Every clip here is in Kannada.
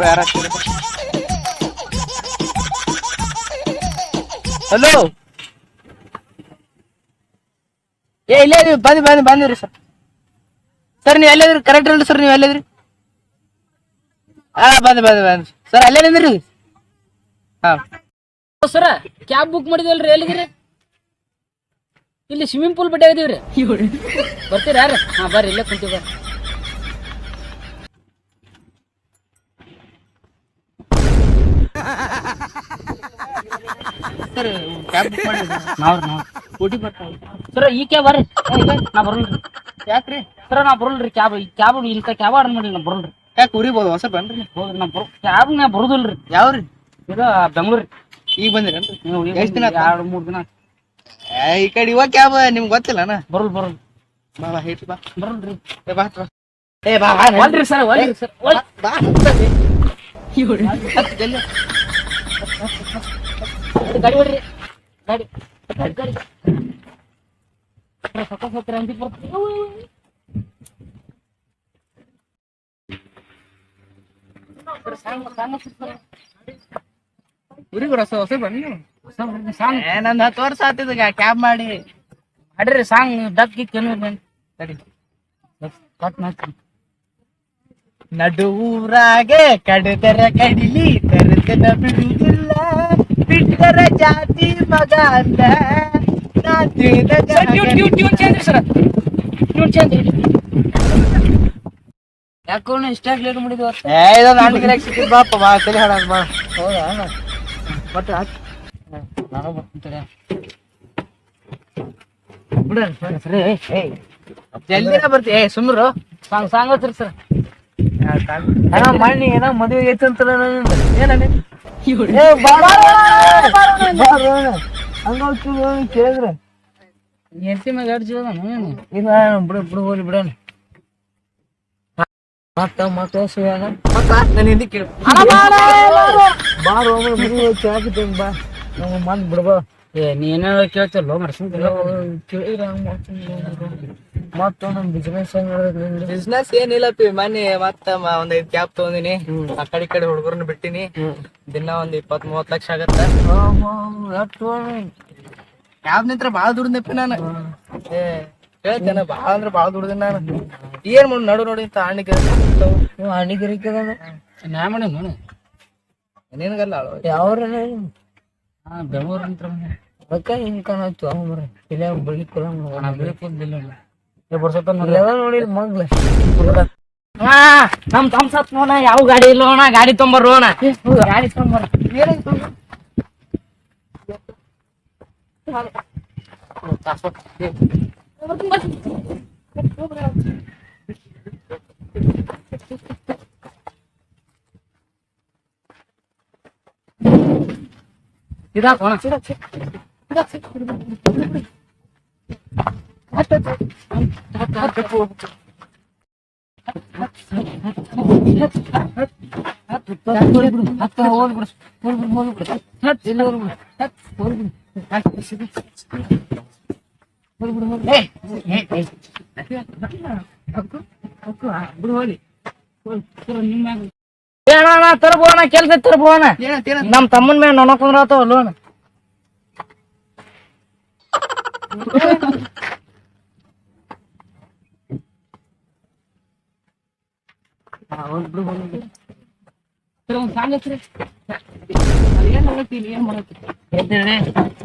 ಯಾರ ಹಲೋ ಏ ಇಲ್ಲೇ ಬಂದ್ ಬಂದಿ ಬಂದಿವ್ರಿ ಸರ್. ಸರ್ ನೀವು ಎಲ್ಲಿದ್ರಿ? ಕರೆಕ್ಟ್ ಅಲ್ರಿ ಸರ್ ನೀವು ಎಲ್ಲಿದ್ರಿ? ಹಾ ಬಂದ್ ಬಂದ್ ಬಂದ್ ಸರ್ ಅಲ್ಲೇ ನಿಂದ್ರಿ? ಹಾ. ಸರ ಕ್ಯಾಬ್ ಬುಕ್ ಮಾಡಿದ್ವಲ್ರಿ ಎಲ್ಲಿದ್ರಿ ಇಲ್ಲಿ ಸ್ವಿಮ್ಮಿಂಗ್ ಪೂಲ್ ಬಡ್ಡೆ ಇದೀವ್ರಿ ಬರ್ತೀರಾ ಯಾರು? ಹಾ ಬರ್ರಿ ಇಲ್ಲೇ ಕುಂತೀವಿ ಬರ್ರಿ ಸರ್ ಕ್ಯಾಬ್ ಬುಕ್ ಮಾಡಿ ನಾವ್ರಿ ನಾವ್ ಊಟಿ ಬರ್ತಾವ ಸರ ಈ ಕ್ಯಾಬ್ ಬರ್ರಿ. ಏ, ಇಲ್ಲ, ನಾ ಬರಲ್ರಿ. ಯಾಕ್ರಿ? ಸರ ನಾ ಬರಲ್ರಿ ಕ್ಯಾಬ್ ಈ ಕ್ಯಾಬ್ ಇಂಥ ಕ್ಯಾಬ್ ಆರ್ಡರ್ ಮಾಡಿ ನಾ ಬರಲ್ರಿ. ಯಾಕೆ ಉರಿಬೋದು ಹೊಸ ಬನ್ರಿ ಹೌದ್ರಿ ನಾ ಬರೋ ಕ್ಯಾಬ್ ನಾ ಬರುದಿಲ್ರಿ. ಯಾವ್ರಿ? ಇದು ಬೆಂಗಳೂರು. ಈಗ ಬಂದಿರೇನ್ರಿ? ನೀವು ಎಷ್ಟ್ ದಿನ ಆತು? ಎರಡು ಮೂರು ದಿನ ಆತು. ಏ, ಈ ಕಡೆ ಇವಾಗ ಕ್ಯಾಬ್ ನಿಮ್ಗೆ ಗೊತ್ತಿಲ್ಲನ ಬರಲ್ ಬರಲ್. ಬಾ ಬಾ ಹೇಳಿ ಬಾ. ಬರಲ್ರಿ. ಏ ಬಾ ಬಾ. ಏ ಬಾ ಬಾ ಒಲ್ರಿ ಸರ್ ಒಲ್ರಿ ಸರ್. ಒಲ್ ಬಾ ಹತ್ತು ಜಲ್ದಿ. ಗಾಡಿ ಹೊಡ್ರಿ. ಗಾಡಿ. ಗಾಡಿ ಗಾಡಿ. ಸಕ್ಕ ಸತ್ರ ಅಂತಿ ಬರ್ತೀವಿ ಊರಿಗೆ ಹೊಸ ಹೊಸ ಬನ್ನಿ. ಸಾಂಗ್. ನಂದು ಹತ್ತು ವರ್ಷ ಆತಿದ ಕ್ಯಾಬ್ ಮಾಡಿ. ಅಡ್ರಿ ಸಾಂಗ್ ದಕ್ಕಿ ಏನು ತಡಿ ಕಟ್ ಮಾಡ್ತೀನಿ. ನಡು ಊರಾಗೆ ಕಡದರ ಕಡಿಲಿ ತರತನ ಬಿಡುವುದಿಲ್ಲ ಜಾತಿ ಮಗ ಯಾಕೋ ಇಷ್ಟ ಏ ಸಿಕ್ಕಿದ್ ಬಾಪ ಬಾ ತಲೆ ಹಾಡ ಬಾ. ಹೌದಾ? ಮತ್ತೆ ಹಾಕ್. ನಾನು ಬರ್ತೀನಿ ಬಿಡ್ರಿ ಸರಿ ಏಯ್ ಜಲ್ದಿನ ಬರ್ತಿ. ಏ ಸುಮ್ರು. ಸಾಂಗ್ ಸಾಂಗ್ ಹಚ್ರಿ ಸರ್. ಏನೋ ಮಣ್ಣಿ ಏನೋ ಮದುವೆ ಐತಂತಲ್ಲ ಏನ ಕೇಳಿದ್ರೆ. ಹೆಂಡತಿ ಮ್ಯಾಗ ಏನು? ಇಲ್ಲ ಬಿಡು ಬಿಡು ಹೋಗ್ಲಿ ಬಿಡೋಣ. ಮತ್ತ ಮತ್ತ ಸುಯಾಗ ಮತ್ತ ನಾನು ಹಿಂದಿ ಕೇಳು. ಬಾರ ತಂಗ ಬಾ. ನಾವು ಮಂದ್ ಬಿಡ್ಬಾ ಏ ನೀನ ಮತ್ತ ನಮ್ ಬಿಸ್ನೆಸ್ ಬಿಸ್ನೆಸ್ ಏನಿಲ್ಲ ಪಿ ಮೊನ್ನೆ ಮತ್ತ ಒಂದ್ ಐದ್ ಕ್ಯಾಬ್ ತಗೊಂಡಿನಿ. ಆ ಕಡೆ ಈ ಕಡೆ ಹುಡುಗರನ್ನ ಬಿಟ್ಟಿನಿ. ದಿನ ಒಂದ್ ಇಪ್ಪತ್ ಮೂವತ್ ಲಕ್ಷ ಆಗತ್ತ. ಕ್ಯಾಬ್ ನಿಂತ್ರ ಬಾಳ ದುಡ್ದಪ್ಪಿ ನಾನು. ಏ ಹೇಳ್ತೇನೆ ಬಾಳ ಅಂದ್ರ ಬಾಳ ದುಡ್ದಿನ ನಾನು. ಏನ್ ಮಾಡ್ ನಡು ನೋಡಿ ಇಂತ ಹಣ್ಣಿಗೆ ಹಣ್ಣಿಗೆ ನಾ ಮಾಡಿ ನೋಡಿ. ನಿನಗಲ್ಲ ಯಾವ್ರ ಹಾ ಬೆಂಗಳೂರು ಅಂತ ಅದಕ್ಕ ಹಿಂಗ್ ಕಾಣತ್ತು ಅವ ಇಲ್ಲ ಅಣ್ಣ ಕುಲ ಮಗ್ಲ ಹಾ ನಮ್ ತಮ್ಸತ್ ನೋಡ ಯಾವ ಗಾಡಿ ಇಲ್ಲ ಅಣ್ಣ ಗಾಡಿ ತೊಂಬರ್ರೋಣ ಗಾಡಿ ತೊಂಬರ್ সেটা কোনা সেটা সেটা ಬಿಡು ಹೋಗ್ಲಿ ನಿಮ್ಮ ಇದಾಕೋಣ ತರಬೋಣ ಕೆಲ್ಸ ತರಬೋಣ ನಮ್ ತಮ್ಮನ ಮೇಲೆ ನೊಣಕೊಂಡ್ರ ಆತವ ಲೋನ್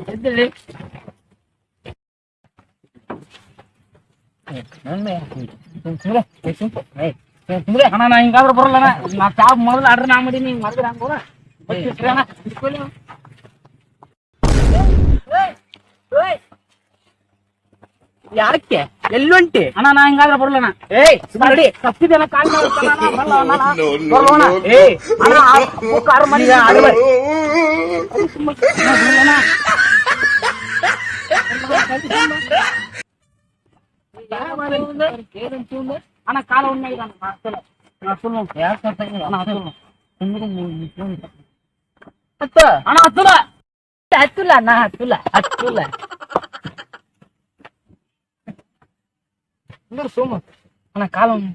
ಎದ್ದೇಳಿ. ಎದ್ದೇಳಿ ಅಣ್ಣ ನಾ ಹಿಂಗಾದ್ರೆ ಬರಲ್ಲ ನಾ ಕ್ಯಾಬ್ ಮೊದಲು ಆರ್ಡರ್ ನಾ ಮಾಡೀನಿ ಹಿಂಗ್ ಮಾಡಿದ್ರೆ ಹಂಗ ಯಾಕೆ ಎಲ್ಲುಂಟಿ ಅಣ್ಣ ನಾ ಹಿಂಗಾದ್ರೆ ಬರಲ್ಲ ಏಯ್ ನೋಡಿ ತಪ್ಪಿದೆಲ್ಲ ಕಾಲ್ ಮೇಲೆ ಇಟ್ಟಾನ ಅಣ್ಣ, ಬರಲ್ಲ ಅಣ್ಣ, ಬರಲ್ಲ ಅಣ್ಣ. ಏಯ್ ಅಣ್ಣ, ಆ ಬುಕ್ ಆರ್ಡರ್ ಮಾಡಿ ಆಡ್ಬೇಡ. ಅಣ್ಣ ಕಾಲ ಒಮ್ಮೆ ಇದೆ ಅಣ್ಣ, ಹತ್ತಲ್ಲ. ಅಣ್ಣ, ಹತ್ತಲ್ಲ. ಯಾಕ್ ಹತ್ತಲ್ಲ? ಅಣ್ಣ, ಹತ್ತಲ್ಲ. ಸುಮ್ನೆ ಮು- ಮು- ಹತ್ತ ಅಣ್ಣ ಹತ್ತಲ್ಲ ಹತ್ತಲ್ಲ ಅಣ್ಣ ಹತ್ತಲ್ಲ ಹತ್ತಲ್ಲ ಅಂದ್ರೆ ಸೋಮ ಅಣ್ಣ ಕಾಲ ಒಮ್ಮೆ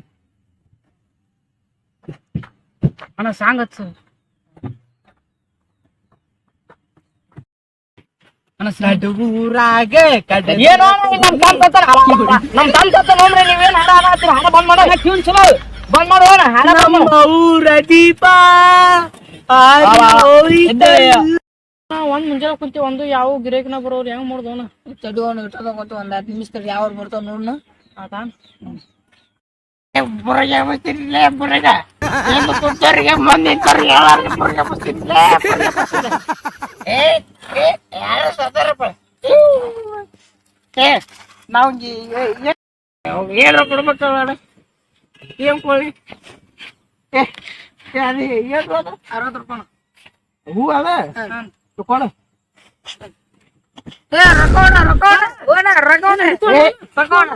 ಅಣ್ಣ ಸಾಂಗ್ ಹಚ್ಚು ಅಣ್ಣ ನಡುವೂರಾಗ ಕಡ ಏನೋ ನಮ್ ನಮ್ ನೋಡ್ರಿ ನೀವೇನ್ ಹಾಡ ಹಾಡತ್ತೀರ ಹಾಡ ಬಂದ್ ಮಾಡೋ ಟ್ಯೂನ್ ಚಲೋ. ಬಂದ್ ಮಾಡೋ ಅಣ್ಣ ಹಾಡ ಬಂದ್ ಮಾಡು. ಊರ ದೀಪ ಒಂದ್ ಮುಂಜಾನೆ ಕುಂತಿ ಒಂದು ಯಾವ ಗಿರೇಕನ ಬರೋರು ಹೆಂಗ್ ಮಾಡ್ದವನ ತಡಿಯೋಣ ಇಟ್ಟದ ಒಂದ್ ಹತ್ತು ನಿಮಿಷ ಯಾವ್ದು ಬರ್ತಾವ ನೋಡ್ನ? ಆತಾ? ಬುರ್ಗೆ ಬಸ್ತಿರ್ಲೇ ಬುರಗ ಏನು ಕುಂತವ್ರಿಗೆ ಮಂದಿ ನಿಂತವ್ರಿಗೆ ಯಾರು ಬುರ್ಗೆ ಬಸ್ತಿರ್ಲೇ ಬುರ್ಗೆ ಬಸ್ತಿರ್ಲೇ ಏ ಏ ಯಾರು ಸದಾರಪ್ಪ ಏ ನಾವು ಏನು ಕೊಡ್ಬೇಕು ಅಣ್ಣ ಏನ್ ಕೋಳಿ? ಏ ಅದು ಏನು ಅದು ಅರವತ್ತು ರೂಪಾಯಿ ಹೂ ಅದ? ತಕೊಂಡು ಏ ರೊಕ್ಕೋಣ ರೊಕ್ಕ ಓಣ ರೊಕ್ಕೋಣ ಏ ತಕೋಣ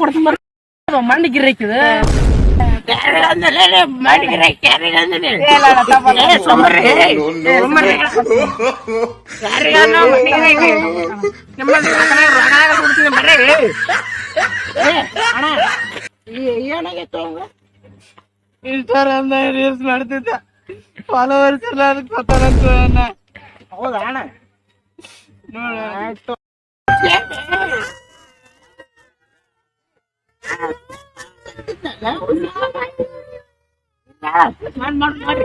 ಕೊಡ್ತೀನಿ ಬರ್ರಿ. ಮಂಡಿ ಗಿರೇಕಿದ ಇನ್ಸ್ಟಾಗ್ರಾಮ್ ರೀಲ್ಸ್ ಮಾಡ್ತಿದ್ದ. ಫಾಲೋವರ್ಸ್ ಎಲ್ಲ ಅದಕ್ಕೆ ಗೊತ್ತಾಗಂತ ಅಣ್ಣ. ಹೌದಾ ಅಣ್ಣ? ನೋಡ ಮಾಡ್ರಿ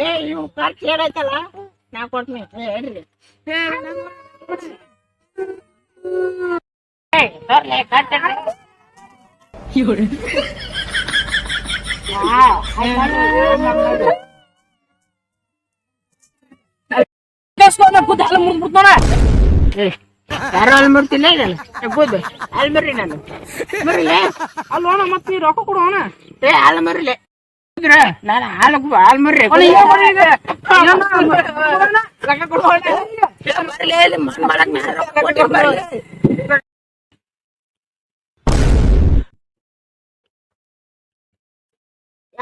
ಏ ಇವು ಖರ್ಚು ಏನೈತಲ್ಲ ನಾ ಕೊಡ್ತೀನಿ. ಹೇಳ್ರಿ ಏ, ತರ್ಲೆ, ಖರ್ಚು ಹೇಳ್ರಿ. ಆ, ಆಯ್ತ್ ಮಾಡ್ರಿ. ಕೂತ್ ಹಾಲು ಮುರ್ದ್ ಬಿಡ್ತಾನ ಏ, ಯಾರು ಅಲ್ಲಿ ಮುರ್ತಿಲ್ಲ ಇದಲ್ಲ ಕೂದು ಅಲ್ಲಿ ಮರ್ರಿ ನಾನು ಮರಿಲೆ ಅಲ್ಲೋಣ ಮತ್ ನೀ ರೊಕ್ಕ ಕೊಡು ಅಣ್ಣ ಏ ಹಾಲು ಮರಿಲೆ ನಾನು ಹಾಲು ಮಾಡಕ್ ನಾ ರೊಕ್ಕ ಕೊಟ್ಟಿಲ್ಲ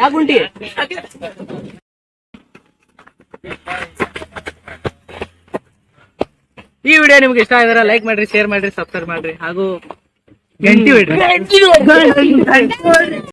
ಯಾಕೆ ಉಂಟಿ ಈ ವಿಡಿಯೋ ನಿಮ್ಗೆ ಇಷ್ಟ ಆಗಿದ್ರೆ ಲೈಕ್ ಮಾಡ್ರಿ ಶೇರ್ ಮಾಡ್ರಿ ಸಬ್ಸ್ಕ್ರೈಬ್ ಮಾಡ್ರಿ ಹಾಗೂ ಗಂಟಿ ಬಿಡ್ರಿ.